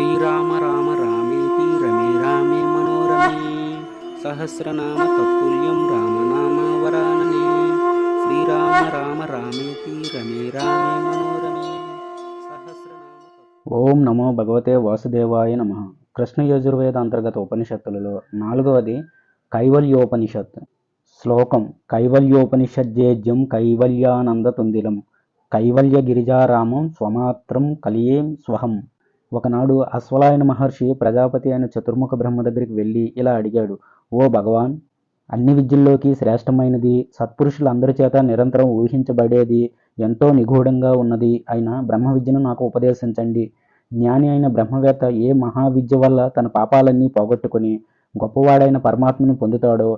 శ్రీరామ రామ రామేతి రమే రామే మనోరమే. సహస్రనామ తత్తుల్యం రామనామ వరాననే. శ్రీరామ రామ రామేతి రమే రామే మనోరమే. సహస్రనామ ఓం నమో భగవతే వాసుదేవాయ నమ. కృష్ణ యజుర్వేద అంతర్గత ఉపనిషత్తులలో నాలుగవది కైవల్యోపనిషత్. శ్లోకం కైవల్యోపనిషజ్జేజ్యం కైవల్యానంద తుందిలం కైవల్య గిరిజారామం స్వమాత్రం కలియేం స్వహం. ఒకనాడు అశ్వలాయన మహర్షి ప్రజాపతి అయిన చతుర్ముఖ బ్రహ్మ దగ్గరికి వెళ్ళి ఇలా అడిగాడు ఓ భగవాన్ అన్ని విద్యల్లోకి శ్రేష్టమైనది సత్పురుషులందరి చేత నిరంతరం ఊహించబడేది ఎంతో నిగూఢంగా ఉన్నది అయిన బ్రహ్మ విద్యను నాకు ఉపదేశించండి. జ్ఞాని అయిన బ్రహ్మవేత్త ఏ మహావిద్య వల్ల తన పాపాలన్నీ పోగొట్టుకుని గొప్పవాడైన పరమాత్మను పొందుతాడో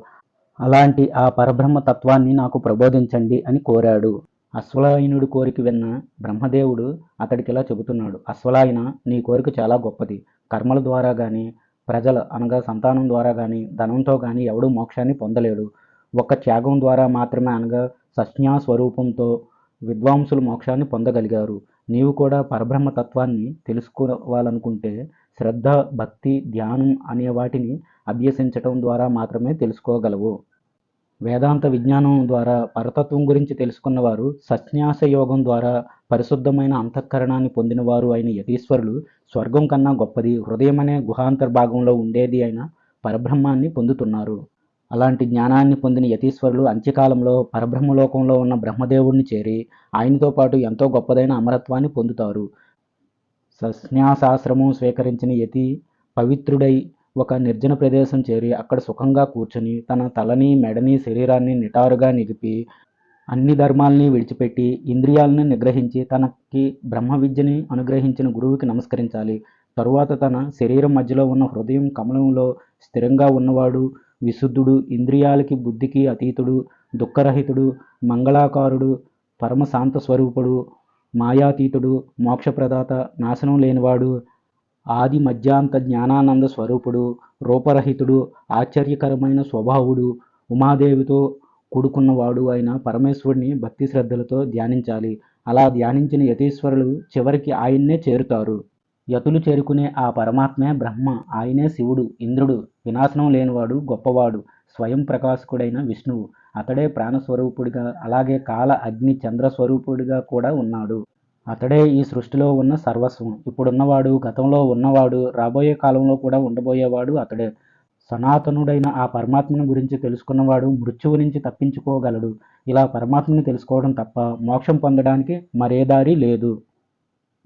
అలాంటి ఆ పరబ్రహ్మ తత్వాన్ని నాకు ప్రబోధించండి అని కోరాడు. అశ్వలాయనుడి కోరిక విన్న బ్రహ్మదేవుడు అతడికి ఇలా చెబుతున్నాడు అశ్వలాయన నీ కోరిక చాలా గొప్పది. కర్మల ద్వారా కానీ ప్రజల అనగా సంతానం ద్వారా కానీ ధనంతో కానీ ఎవడూ మోక్షాన్ని పొందలేడు. ఒక్క త్యాగం ద్వారా మాత్రమే అనగా సజ్ఞా స్వరూపంతో విద్వాంసులు మోక్షాన్ని పొందగలిగారు. నీవు కూడా పరబ్రహ్మ తత్వాన్ని తెలుసుకోవాలనుకుంటే శ్రద్ధ భక్తి ధ్యానం అనే వాటిని అభ్యసించటం ద్వారా మాత్రమే తెలుసుకోగలవు. వేదాంత విజ్ఞానం ద్వారా పరతత్వం గురించి తెలుసుకున్నవారు సత్యాస యోగం ద్వారా పరిశుద్ధమైన అంతఃకరణాన్ని పొందినవారు అయిన యతీశ్వరులు స్వర్గం కన్నా గొప్పది హృదయం అనే గుహాంతర్భాగంలో ఉండేది అయిన పరబ్రహ్మాన్ని పొందుతున్నారు. అలాంటి జ్ఞానాన్ని పొందిన యతీశ్వరులు అంత్యకాలంలో పరబ్రహ్మలోకంలో ఉన్న బ్రహ్మదేవుడిని చేరి ఆయనతో పాటు ఎంతో గొప్పదైన అమరత్వాన్ని పొందుతారు. సన్యాసాశ్రమం స్వీకరించిన యతి పవిత్రుడై ఒక నిర్జన ప్రదేశం చేరి అక్కడ సుఖంగా కూర్చుని తన తలని మెడని శరీరాన్ని నిటారుగా నిలిపి అన్ని ధర్మాల్ని విడిచిపెట్టి ఇంద్రియాలను నిగ్రహించి తనకి బ్రహ్మ విద్యని అనుగ్రహించిన గురువుకి నమస్కరించాలి. తరువాత తన శరీరం మధ్యలో ఉన్న హృదయం కమలంలో స్థిరంగా ఉన్నవాడు విశుద్ధుడు ఇంద్రియాలకి బుద్ధికి అతీతుడు దుఃఖరహితుడు మంగళాకారుడు పరమశాంత స్వరూపుడు మాయాతీతుడు మోక్షప్రదాత నాశనం లేనివాడు ఆది మధ్యాంత జ్ఞానానంద స్వరూపుడు రూపరహితుడు ఆశ్చర్యకరమైన స్వభావుడు ఉమాదేవితో కూడుకున్నవాడు అయిన పరమేశ్వరుని భక్తి శ్రద్ధలతో ధ్యానించాలి. అలా ధ్యానించిన యతీశ్వరులు చివరికి ఆయన్నే చేరుతారు. యతులు చేరుకునే ఆ పరమాత్మే బ్రహ్మ. ఆయనే శివుడు ఇంద్రుడు వినాశనం లేనివాడు గొప్పవాడు స్వయం ప్రకాశకుడైన విష్ణువు. అతడే ప్రాణస్వరూపుడిగా అలాగే కాల అగ్ని చంద్ర స్వరూపుడిగా కూడా ఉన్నాడు. అతడే ఈ సృష్టిలో ఉన్న సర్వస్వం. ఇప్పుడున్నవాడు గతంలో ఉన్నవాడు రాబోయే కాలంలో కూడా ఉండబోయేవాడు అతడే. సనాతనుడైన ఆ పరమాత్మను గురించి తెలుసుకున్నవాడు మృత్యువు నుంచి తప్పించుకోగలడు. ఇలా పరమాత్మని తెలుసుకోవడం తప్ప మోక్షం పొందడానికి మరే దారి లేదు.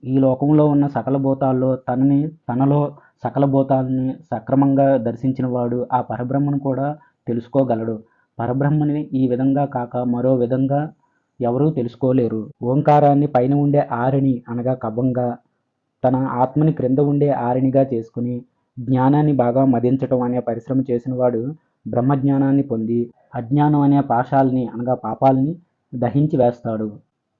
ఈ లోకంలో ఉన్న సకల భూతాల్లో తనని తనలో సకల భూతాలని సక్రమంగా దర్శించిన వాడు ఆ పరబ్రహ్మను కూడా తెలుసుకోగలడు. పరబ్రహ్మని ఈ విధంగా కాక మరో విధంగా ఎవరూ తెలుసుకోలేరు. ఓంకారాన్ని పైన ఉండే ఆరిణి అనగా కబంగా తన ఆత్మని క్రింద ఉండే ఆరిణిగా చేసుకుని జ్ఞానాన్ని బాగా మదించటం అనే పరిశ్రమ చేసిన వాడు బ్రహ్మజ్ఞానాన్ని పొంది అజ్ఞానం అనే పాశాల్ని అనగా పాపాల్ని దహించి వేస్తాడు.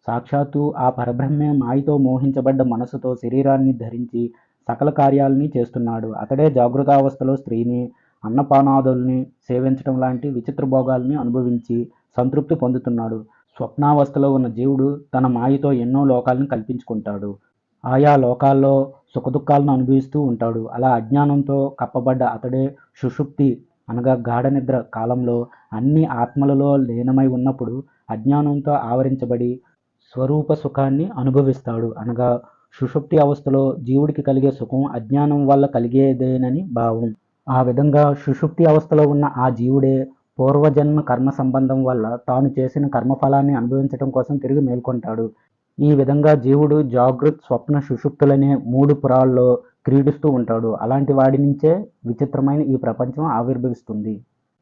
సాక్షాత్తు ఆ పరబ్రహ్మే మాయతో మోహించబడ్డ మనసుతో శరీరాన్ని ధరించి సకల కార్యాలని చేస్తున్నాడు. అతడే జాగృతావస్థలో స్త్రీని అన్నపానాదుల్ని సేవించడం లాంటి విచిత్ర భోగాల్ని అనుభవించి సంతృప్తి పొందుతున్నాడు. స్వప్నావస్థలో ఉన్న జీవుడు తన మాయతో ఎన్నో లోకాలను కల్పించుకుంటాడు. ఆయా లోకాల్లో సుఖదుఖాలను అనుభవిస్తూ ఉంటాడు. అలా అజ్ఞానంతో కప్పబడ్డ అతడే సుషుప్తి అనగా గాఢ నిద్ర కాలంలో అన్ని ఆత్మలలో లీనమై ఉన్నప్పుడు అజ్ఞానంతో ఆవరించబడి స్వరూప సుఖాన్ని అనుభవిస్తాడు అనగా సుషుప్తి అవస్థలో జీవుడికి కలిగే సుఖం అజ్ఞానం వల్ల కలిగేదేనని భావం. ఆ విధంగా సుషుప్తి అవస్థలో ఉన్న ఆ జీవుడే పూర్వజన్మ కర్మ సంబంధం వల్ల తాను చేసిన కర్మఫలాన్ని అనుభవించడం కోసం తిరిగి మేల్కొంటాడు. ఈ విధంగా జీవుడు జాగృత్ స్వప్న సుషుప్తులనే మూడు పురాల్లో క్రీడిస్తూ ఉంటాడు. అలాంటి వాడి నుంచే విచిత్రమైన ఈ ప్రపంచం ఆవిర్భవిస్తుంది.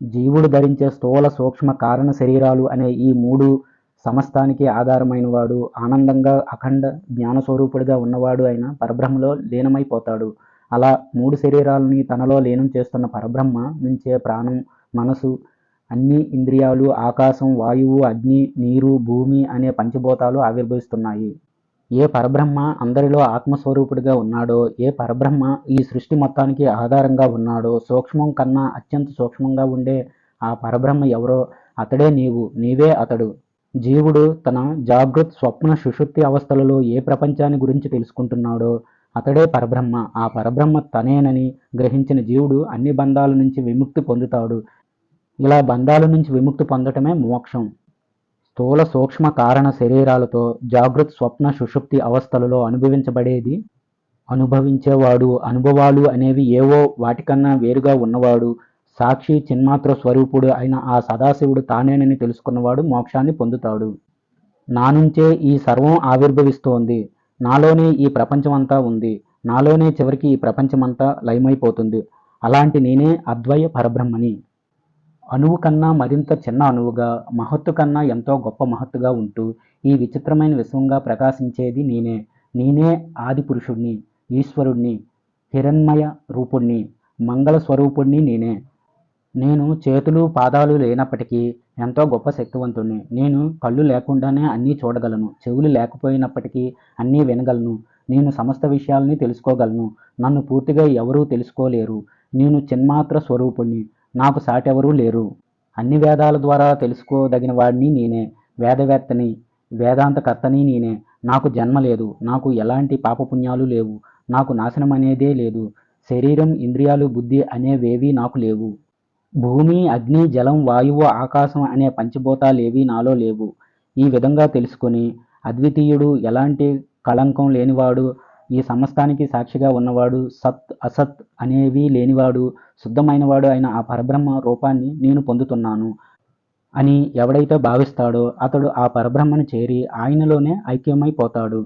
జీవుడు ధరించే స్థూల సూక్ష్మ కారణ శరీరాలు అనే ఈ మూడు సమస్తానికి ఆధారమైన వాడు ఆనందంగా అఖండ జ్ఞానస్వరూపుడిగా ఉన్నవాడు అయిన పరబ్రహ్మలో లీనమైపోతాడు. అలా మూడు శరీరాలని తనలో లీనం చేస్తున్న పరబ్రహ్మ నుంచే ప్రాణం మనసు అన్ని ఇంద్రియాలు ఆకాశం వాయువు అగ్ని నీరు భూమి అనే పంచభూతాలు ఆవిర్భవిస్తున్నాయి. ఏ పరబ్రహ్మ అందరిలో ఆత్మస్వరూపుడిగా ఉన్నాడో ఏ పరబ్రహ్మ ఈ సృష్టి మొత్తానికి ఆధారంగా ఉన్నాడో సూక్ష్మం కన్నా అత్యంత సూక్ష్మంగా ఉండే ఆ పరబ్రహ్మ ఎవరో అతడే నీవు నీవే అతడు. జీవుడు తన జాగృత్ స్వప్న సుషుప్తి అవస్థలలో ఏ ప్రపంచాన్ని గురించి తెలుసుకుంటున్నాడో అతడే పరబ్రహ్మ. ఆ పరబ్రహ్మ తనేనని గ్రహించిన జీవుడు అన్ని బంధాల నుంచి విముక్తి పొందుతాడు. ఇలా బంధాల నుంచి విముక్తి పొందటమే మోక్షం. స్థూల సూక్ష్మ కారణ శరీరాలతో జాగృత్ స్వప్న సుషుప్తి అవస్థలలో అనుభవించబడేది అనుభవించేవాడు అనుభవాలు అనేవి ఏవో వాటికన్నా వేరుగా ఉన్నవాడు సాక్షి చిన్మాత్ర స్వరూపుడు అయిన ఆ సదాశివుడు తానేనని తెలుసుకున్నవాడు మోక్షాన్ని పొందుతాడు. నా నుంచే ఈ సర్వం ఆవిర్భవిస్తోంది. నాలోనే ఈ ప్రపంచమంతా ఉంది. నాలోనే చివరికి ఈ ప్రపంచమంతా లయమైపోతుంది. అలాంటి నేనే అద్వయ పరబ్రహ్మని. అణువు కన్నా మరింత చిన్న అణువుగా మహత్తు కన్నా ఎంతో గొప్ప మహత్తుగా ఉంటూ ఈ విచిత్రమైన విశ్వంగా ప్రకాశించేది నేనే. నేనే ఆది పురుషుణ్ణి ఈశ్వరుణ్ణి హిరణ్మయ రూపుణ్ణి మంగళ స్వరూపుణ్ణి నేనే. నేను చేతులు పాదాలు లేనప్పటికీ ఎంతో గొప్ప శక్తివంతుణ్ణి. నేను కళ్ళు లేకుండానే అన్నీ చూడగలను చెవులు లేకపోయినప్పటికీ అన్నీ వినగలను. నేను సమస్త విషయాల్ని తెలుసుకోగలను. నన్ను పూర్తిగా ఎవరూ తెలుసుకోలేరు. నేను చిన్మాత్ర స్వరూపుణ్ణి. నాకు సాటెవరూ లేరు. అన్ని వేదాల ద్వారా తెలుసుకోదగిన వాడిని నేనే. వేదవేత్తని వేదాంతకర్తని నేనే. నాకు జన్మ లేదు. నాకు ఎలాంటి పాపపుణ్యాలు లేవు. నాకు నాశనం అనేదే లేదు. శరీరం ఇంద్రియాలు బుద్ధి అనేవేవీ నాకు లేవు. భూమి అగ్ని జలం వాయువు ఆకాశం అనే పంచభూతాలేవి నాలో లేవు. ఈ విధంగా తెలుసుకొని అద్వితీయుడు ఎలాంటి కళంకం లేనివాడు ఈ సమస్తానికి సాక్షిగా ఉన్నవాడు సత్ అసత్ అనేవి లేనివాడు శుద్ధమైనవాడు అయిన ఆ పరబ్రహ్మ రూపాన్ని నేను పొందుతున్నాను అని ఎవడైతే భావిస్తాడో అతడు ఆ పరబ్రహ్మను చేరి ఆయనలోనే ఐక్యమైపోతాడు.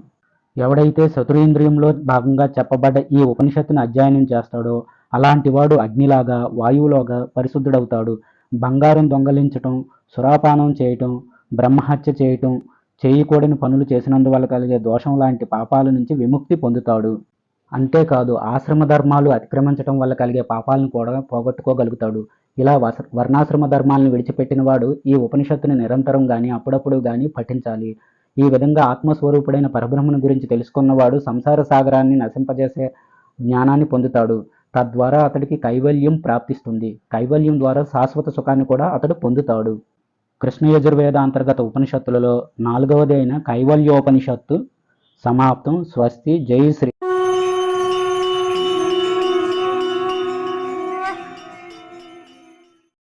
ఎవడైతే చతురేంద్రియంలో భాగంగా చెప్పబడ్డ ఈ ఉపనిషత్తుని అధ్యయనం చేస్తాడో అలాంటివాడు అగ్నిలాగా వాయువులోగా పరిశుద్ధుడవుతాడు. బంగారం దొంగలించటం సురాపానం చేయటం బ్రహ్మహత్య చేయటం చేయకూడని పనులు చేసినందువల్ల కలిగే దోషం లాంటి పాపాల నుంచి విముక్తి పొందుతాడు. అంతేకాదు ఆశ్రమ ధర్మాలు అతిక్రమించడం వల్ల కలిగే పాపాలను కూడా పోగొట్టుకోగలుగుతాడు. ఇలా వస వర్ణాశ్రమ ధర్మాలను విడిచిపెట్టిన వాడు ఈ ఉపనిషత్తుని నిరంతరం కానీ అప్పుడప్పుడు కానీ పఠించాలి. ఈ విధంగా ఆత్మస్వరూపుడైన పరబ్రహ్మను గురించి తెలుసుకున్నవాడు సంసార సాగరాన్ని నశింపజేసే జ్ఞానాన్ని పొందుతాడు. తద్వారా అతడికి కైవల్యం ప్రాప్తిస్తుంది. కైవల్యం ద్వారా శాశ్వత సుఖాన్ని కూడా అతడు పొందుతాడు. కృష్ణ యజుర్వేద అంతర్గత ఉపనిషత్తులలో నాలుగవది అయిన కైవల్యోపనిషత్తు సమాప్తం స్వస్తి జై శ్రీ